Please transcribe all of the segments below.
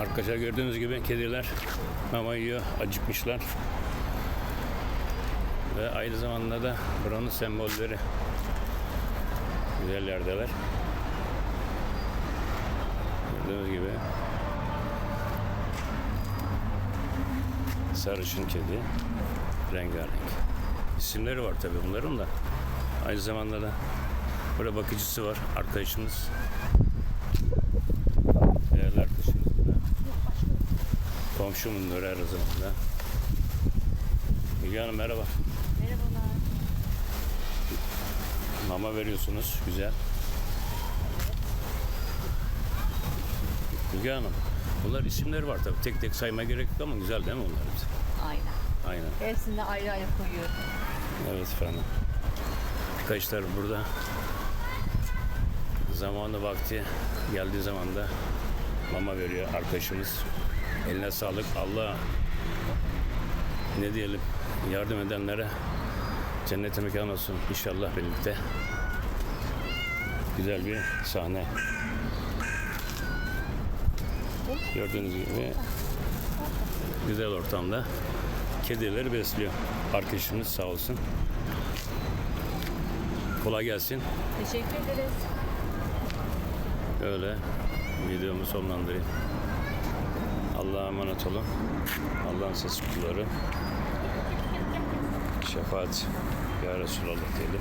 Arkadaşlar gördüğünüz gibi kediler mama yiyor, acıkmışlar. Ve aynı zamanda da buranın sembolleri güzel yerdeler. Gördüğünüz gibi sarışın kedi rengarenk. İsimleri var tabi bunların da. Aynı zamanda da burada bakıcısı var arkadaşımız. Değerli arkadaşımız burada. Komşumun Nuri her zamanda. Müge Hanım merhaba. Merhabalar. Mama veriyorsunuz. Güzel. Müge Hanım. Bunlar isimleri var tabii. Tek tek sayma gerek yok ama güzel değil mi hepsi? Aynen. Aynen. Hepsini ayrı ayrı koyuyorum. Evet efendim. Arkadaşlar burada zamanı vakti geldiği zaman da mama veriyor arkadaşımız. Eline sağlık. Allah ne diyelim yardım edenlere cennet mekan olsun inşallah birlikte. Güzel bir sahne. Gördüğünüz gibi güzel ortamda kedileri besliyor. Arkadaşımız sağ olsun. Kolay gelsin. Teşekkür ederiz. Öyle videomu sonlandırayım. Allah'a emanet olun. Allah'ın ses kulları. Şefaat ya Resulallah diyelim.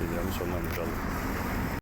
Videomu sonlandıralım.